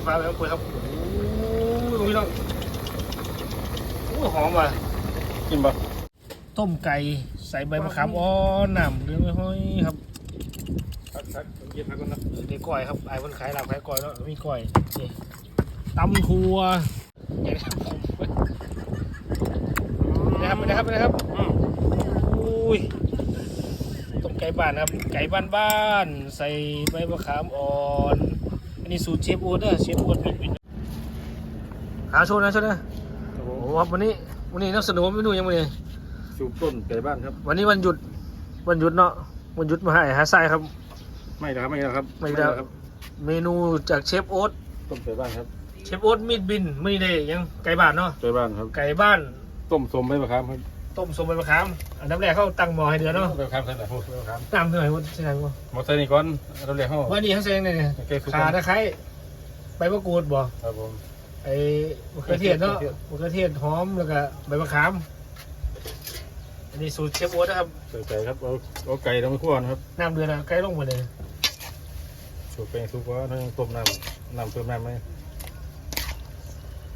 ปิดฟ้าแล้วคุยครับโอ้ยตรงนี้ต้องโอ้ยหอมว่ะกินปะต้มไก่ใส่ใบมะขามอ่อนน้ำเลี้ยงไว้ห้อยครับพักพักเย็นพักก่อนนะเด็กก้อยครับไอ้คนขายหลับขายก้อยแล้วมีก้อยนี่ตำทัวอย่างนี้ครับผมนะครับไปนะครับไปนะครับอืมอุ้ยต้มไก่บ้านนะครับ ไก่บ้านบ้านๆใส่ใบมะขามอ่อนอั นนี้สูตรเชฟโอ๊ตเด้อเชฟโอ๊ตบิดบิดหาโชว์นะโชว์นะโอ้โหโอ้ครับวันนี้วันนี้นักสนุกไม่ดูยังไงสูบต้นไก่บ้านครับ วันนี้วันหยุดวันหยุดเนาะวันหยุดมาให้หาไส้ครับ ไม่แล้วครับไม่แล้วครับไม่แล้วครับ เมนูจากเชฟโอ๊ตต้มไก่บ้านครับเชฟโอ๊ตมีดบินไม่ได้ยังไก่บ้านเนาะไก่บ้านครับไก่บ้านต้มสมใบมะขามครับ ต้มสมใบมะขามอันดับแรกเขาตั้งหม้อให้เดือดเนาะใบมะขามใส่ไหนพวกใบมะขามน้ำเท่าไหร่วะใช่ไหมวะหมดใส่นี่ก่อนเราเรียกเขาว่านี่เขาใส่ยังไงเนี่ยไก่สุกขาตะไคร้ใบมะกรูดบ่ครับผมไอ้มะเขือเทศเนาะมะเขือเทศหอมแล้วก็ใบมะขาม อันนี้สูตรเชฟโอ๊ตนะครับใส่ไก่ครับเอาเอาไก่ลงไปคั่วนะครับน้ำเดือดนะไก่ลงหมดเลยสูบแป้งสุกว่าถ้ายังต้มน้ำน้ำเติมน้ำไหม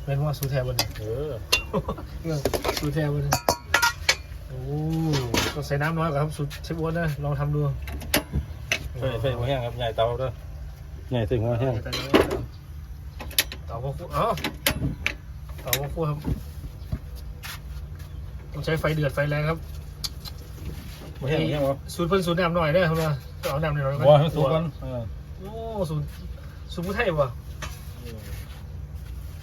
เป็นว่าสูตรแท้บนยเออเรื่องสูตรแท้บนย โอ้ต้องใส่น้ำน้อยกว่าครับสูตรเชฟโอ๊ตนะลองทำดูใส่ใส่หัวแห้งครับใหญ่เตาด้วยใหญ่ใส่หัวแห้งเต่าพวกคู่เอ้าเต่าพวกคู่ครับต้องใช้ไฟเดือดไฟแรงครับหัวแห้งหัวแห้งวะสูตรเพิ่นสูตรน้ำหน่อยเด้อครับว่าต้องเอาน้ำหน่อยๆหัวให้สุกก่อนเออโอ้สูตรสูตรผู้ไทยว่ะ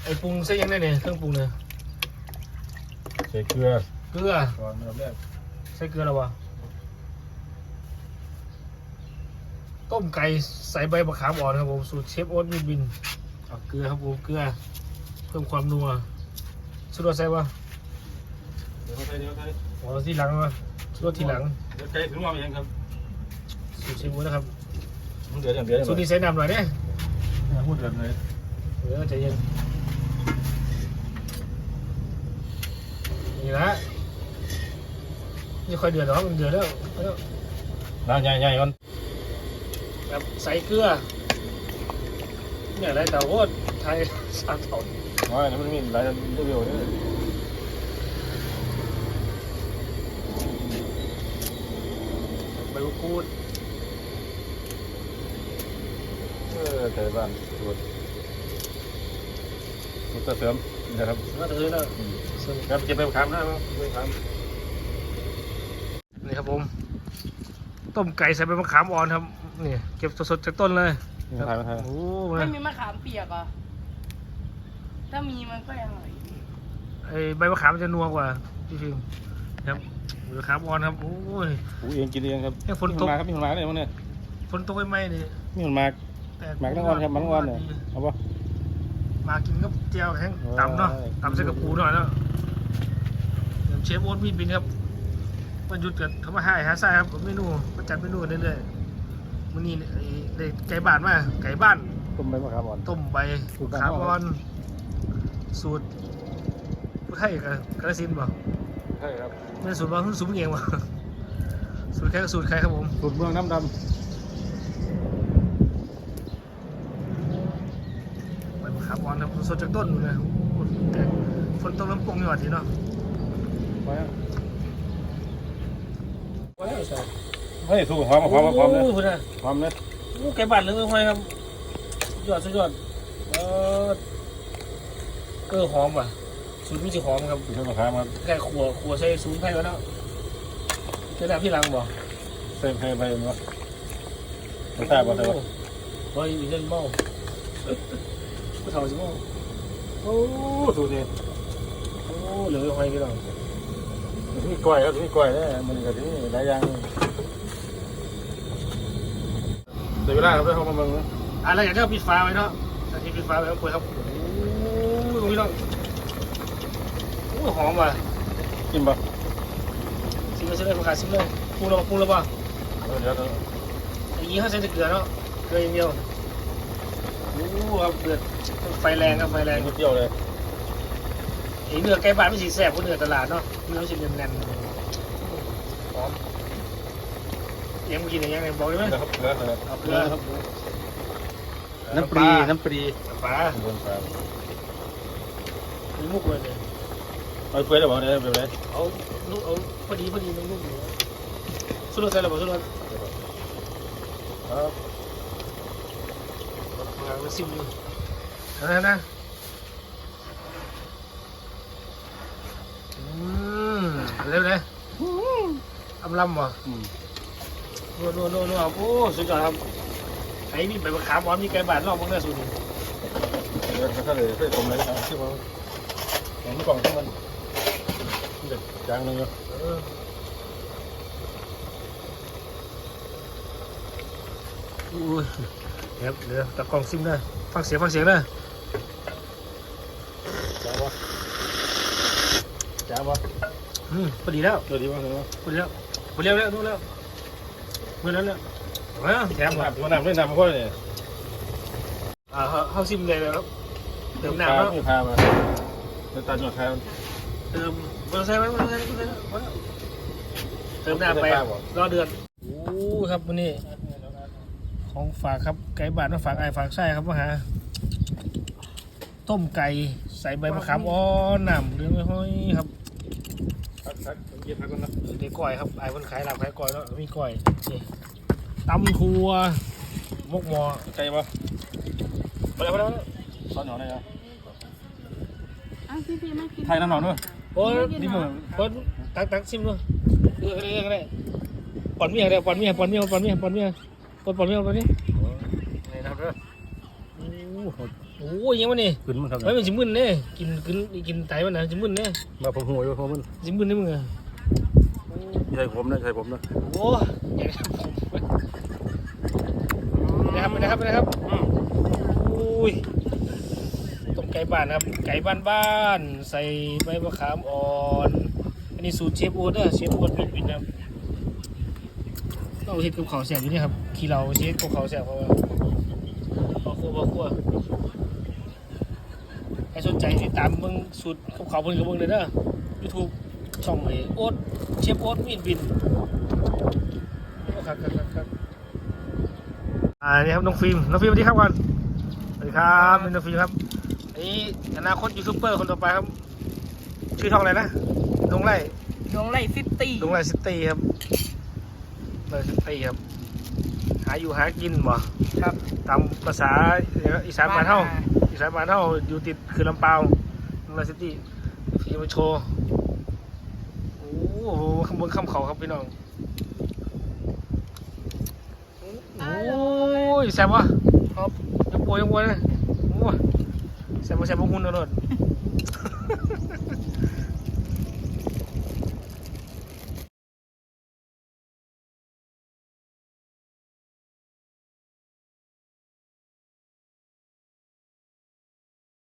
ไอปรุงใส่ยังไงเนี่ยเครื่องปรุงเนี่ยใส่เกลือ เกลือก่อนอันดับแรกใส่เกลือแล้ววะต้มไก่ใส่ใบมะขามอ่อนครับผมสูตรเชฟโอ๊ตมิดบินเอาเกลือครับผมเกลือเพิ่มความนัวสุดยอดใส่ปะเดี๋ยวเขาใส่เดี๋ยวเขาใส่อ๋อที่หลังวะสุดยอดที่หลังเดี๋ยวไก่ถึงว่ามันยังครับสูตรเชฟโอ๊ตนะครับมันเดือดอย่างเดือดสูตรนี้ใส่น้ำหน่อยเนี่ยพูดเดือดเลยเออใจเย็นนี่ละ นี่ค่อยเดือดหรอกมันเดือดแล้วแล้วน้ำใหญ่ๆก่อนแบบใส่เกลือเนี่ยอะไรแต่โคตรไทยสามเท่าว่านี่มันมีหลายรีวิวด้วยใบมะกรูดเออไก่บ้านสูตรมันจะเสริมนะครับก็ถือแล้วส่วนครับเก็บไปขามนะครับไปขาม นี่ครับผม ต้มไก่ใส่ใบมะขามอ่อนครับนี่เก็บสดๆจากต้นเลยนี่ถ่ายมาถ่ายโอ้ไม่มามีมะขามเปียกเหรอะถ้ามีมันก็อร่อยไอ้ใบมะขามมันจะนัวกว่าพี่ฟิล์มครับใบมะขามอ่อนครับโอ้ยปูเองกินเองครับแค่ฝนตก มีมาครับมีคนมาเลยมั้งเนี่ยฝนตกไม่ไหมนี่มีคนมาแต่หมักทั้งวันครับหมักทั้งวันเนี่ยเอาปะ มากินกับเจียวแห้งโอ้ยตำเนาะตำใส่กระปูหน่อยเนาะเดี๋ยวเชฟโอ๊ตมีดบินครับ มันหยุดกันเขามาให้หาไส้ครับเมนูมาจัดเมนูกันเรื่อยๆมื้อนี้ไอ้ได้ไก่บ้านมาไก่บ้านต้มใบมะขามอ่อน ต้มใบสูตรบ้านขาเฮาอ่อน สูตรผู้ไทยกับกระสินธุ์บ่ใช่ครับไม่ใช่สูตรบ่สูตรผู้เองบ่สูตรแค่สูตรใครครับผม สูตรเมืองน้ำดใบมะขามอ่อนครับสดจากต้นเลยโอ้โหแต่ฝนตกน้ำปงอยู่ว่าทีเนาะำไปอะโอ้ยใส่ เฮ้ยสูตรหอมหอมหอมเลยโอ้โหนะหอมเลยโอ้ไก่บ้านเหลืองห้อยครับสุดยอดสุดยอดเออเออหอมว่ะสูตรมีสิหอมครับสูตรใบมะขามครับแค่ขัวขัวใส่สูตรไทยแล้วเนาะเจ้าหน้าพี่หลังบ่ใส่ให้ใบมันวะไม่ทราบว่าแต่ว่าโอ้ยมีเรื่องเมาผู้เฒ่าสิเมาโอ้สูตรนี้โอ้เหลือห้อยพี่หลัง มีกล้วยครับมีกล้วยเนี่ยมันก็ที่หลายอย่างเดี๋ยวเวลาครับได้เข้ามาเมืองนะอะไรอย่างเงี้ยปิดฟ้าไว้เนาะแต่ที่ปิดฟ้าไว้ก็คุยครับโอ้ยพี่หลังโอ้ยหอมว่ะกินปะซิมเลยซิมเลยประกาศซิมเลยปรุงแล้วปรุงแล้วปะเดี๋ยวเดี๋ยวอย่างนี้เขาใช้แต่เกลือเนาะเกลืออย่างเดียวโอ้ครับเดือดไฟแรงครับไฟแรงนิดเดียวเลย ไอ้เนื้อไก่บ้านไม่สีแสบกว่าเนื้อตลาดเนาะเนื้อมันสีแน่นๆหอมเอ็มกินอย่างเงี้ยบอกได้ไหมนะครับเกลือเลยเอาเกลือครับเอน้ำปรีน้ำปรีน้ำปลาบนปลามีมุกเลยเนี่ยเอาเปื่อยได้บ่ได้แบบไหนเอาลูกเอาพอดีพอดีน้ำลูกอยู่สุดยอดใส่ระเบิดสุดยอดครับงานมันซิมอยู่นะนะ มเร็วเลยอำลำบ่อืมนัวนัวนัวนัวโอ้สุดยอดครับไอ้มีใบมะขามหวานมีไก่บาดรอบมึงได้สุดนี่เดี๋ยวมันก็เลยไปผมเลยครับที่ว่าเห็นกล่องที่มันมันเด็ดจางหนึงอยู่เอออุ้ยเดี๋ยวเดี๋ยวตะกล้องซิมได้ฟังเสียงฟังเสียงได้ จางวะจางวะ อืมพอดีแล้วเดี๋ยวดีวะเดี๋ยวดีวะพอดีแล้วพอดีแล้วนู่นแล้วเมื่อนั้นแล้วมาแถมครับมันน้ำไม่น้ำมันก็เนี่ยอ่าเข้าซิมเลยแล้วเติมน้ำแล้วพามาเดินตาหยดแทนเติมมอเตอร์ไซค์ไหมมอเตอร์ไซค์มอเตอร์ไซค์มาเติมน้ำไปรอเดือนโอ้ครับวันนี้ของฝากครับไก่บาทมาฝากไอ้ฝากไส้ครับมาหาต้มไก่ใส่ใบมะขามอ่อนน้ำเลี้ยงไว้ห้อยครับ พักพักเย็นพักก่อนนะเด็กก้อยครับไอ้คนขายหลับขายก้อยแล้วมีก้อยนี่ตำทัวมกมอใช่ปะมาแล้วมาแล้วมาแล้วซอสหน่อยนะอ้าวพี่พี่ไม่กินไทยน้ำหนอยด้วยโอ้ยนี่มึงโอ้ยตักตักซิมด้วยเออเออเออเออปอนเมียเดี๋ยวปอนเมียปอนเมียปอนเมียปอนเมียปอนปอนเมียปอนเมียนี่นะครับเด้อโอ้โหยยังวะนี่ขึ้นมันครับเฮ้ยมันจิมมึนเนี่ยกินกินกินไตมันนะจิมมึนเนี่ยมาผมหัวอยู่ผมมันจิมึนนี่มึงอะ ใช่ผมนะใช่ผมนะโอ้ยอย่างนี้ผมนะครับนะครับนะครับอืมอุ้ยต้มไก่บ้านนะครับ ไก่บ้านบ้านใส่ใบมะขามอ่อน อันนี้สูตรเชฟโอ๊ตนะเชฟโอ๊ตบินบินนะครับเราเห็ดกับเขาวแสบอยู่นี่ครับขี้เราเชฟกับเขาวแสบเพราะว่าพอครัวพอครัวใครสนใจติดตามเบิ่งสูตรกับเขาวเบิ่งกับเบิ่งเลยเด้อยูทูบ ช่องไอ้โอ๊ตเชฟโอ๊ตบินบินครับครับครับครับอ่านี่ครับน้องฟิล์มน้องฟิล์มสวัสดีครับก่อนสวัสดีครับนี่น้องฟิล์มครับอันนี้อนาคตยูทูบเบอร์คนต่อไปครับ ชื่อช่องอะไรนะดงไร่ดวงไล่ซิตี้ดงไร่ซิตี้ครับไร่ซิตี้ครับ หาอยู่หากินบ่ครับตามภาษาอีสานบ้านเฮาอีสานบ้านเฮาอยู่ติดคือลำเปาดงไร่ซิตี้ฟิล์มมาโชว์โอ้โหข้างบนข้ามเขาครับพี่น้อง โอ้ยแซ่บวะครับยังป่วยยังป่วยเลยโอ้ยแซ่บวะแซ่บวะหุ่นเอาโลด